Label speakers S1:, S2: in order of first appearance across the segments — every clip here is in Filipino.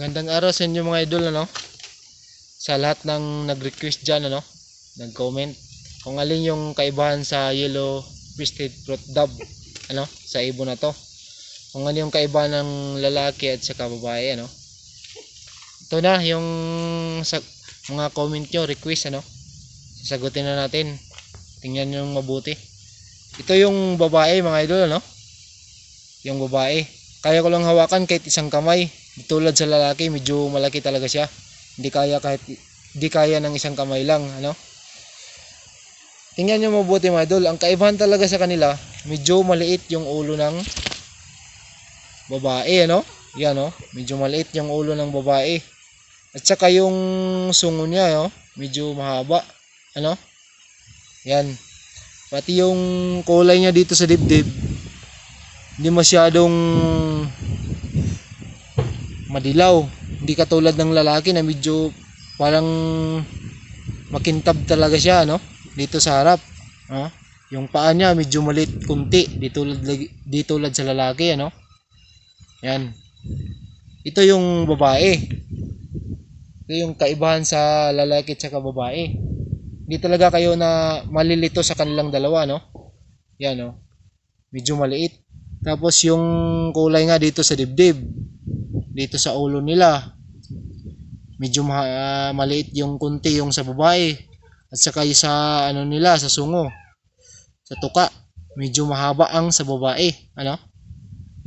S1: Magandang araw sa inyo mga idol ano. Sa lahat ng nag-request diyan ano, nag-comment kung alin yung kaibahan sa yellow breasted fruit dove ano sa ibon na to. Kung ano yung kaibahan ng lalaki at saka babae ano. Ito na yung sa mga comment nyo, request ano. Sasagutin na natin. Tingnan nyo mabuti. Ito yung babae mga idol ano. Yung babae. Kaya ko lang hawakan kahit isang kamay. Tulad sa lalaki, medyo malaki talaga siya. Hindi kaya kahit hindi kaya ng isang kamay lang, ano? Tingnan niyo mabuti mga idol, ang kaibahan talaga sa kanila, medyo maliit yung ulo ng babae, ano? Yan, oh. Medyo maliit yung ulo ng babae. At saka yung sungo niya, oh, medyo mahaba, ano? Yan. Pati yung kulay niya dito sa dibdib, hindi masyadong madilaw. Hindi katulad ng lalaki na medyo parang makintab talaga siya, no? Dito sa harap. No? Yung paa niya medyo maliit kunti. Di tulad, di tulad sa lalaki, ano? Yan. Ito yung babae. Ito yung kaibahan sa lalaki at saka babae. Hindi talaga kayo na malilito sa kanilang dalawa, no? Yan, no? Medyo maliit. Tapos yung kulay nga dito sa dibdib dito sa ulo nila. Medyo ma- maliit yung kunti yung sa babae at saka yung sa ano nila sa sungo. Sa tuka. Medyo mahaba ang sa babae ano?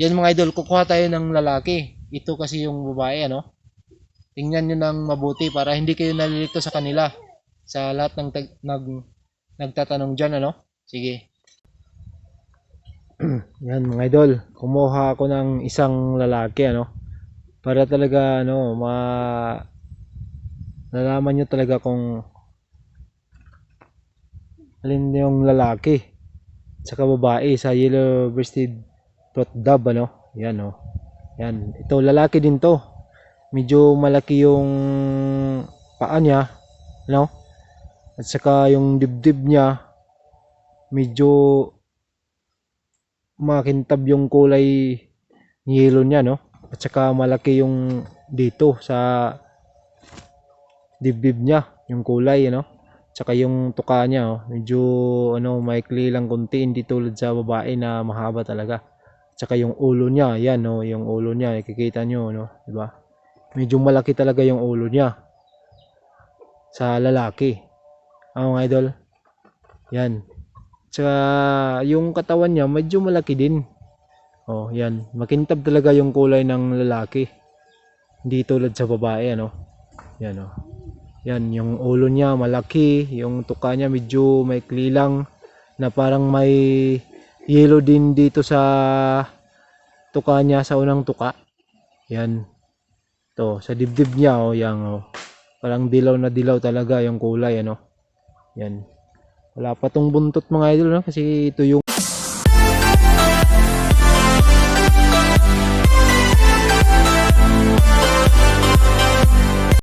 S1: Yan mga idol kukuha tayo ng lalaki. Ito kasi yung babae ano? Tingnan nyo ng mabuti para hindi kayo nalilito sa kanila. Sa lahat ng tag- nag nagtatanong dyan ano? Sige. Yan mga idol. Kumuha ako ng isang lalaki ano para talaga ano ma nalaman nyo talaga kung alin yung lalaki saka babae sa yellow breasted fruit dove ano? Yan oh. Yan. Ito lalaki din to. Medyo malaki yung paa niya no? At saka yung dibdib niya medyo makintab yung kulay yellow niya no at saka malaki yung dito sa dibdib niya, yung kulay, ano? Tsaka yung tuka niya, oh, medyo ano, maikli lang konti, hindi tulad sa babae na mahaba talaga. Tsaka yung ulo niya, yan, no, yung ulo niya, ikikita nyo, no, di ba? Medyo malaki talaga yung ulo niya sa lalaki. Ang mga idol, yan. Tsaka yung katawan niya, medyo malaki din. Oh, yan. Makintab talaga yung kulay ng lalaki. Hindi tulad sa babae, ano. Yan, oh. Yan, yung ulo niya malaki, yung tuka niya medyo maikli lang na parang may yellow din dito sa tuka niya sa unang tuka. Yan. To, sa dibdib niya, oh, yang, oh. Parang dilaw na dilaw talaga yung kulay, ano. Yan. Wala pa tong buntot mga idol, no? Kasi ito yung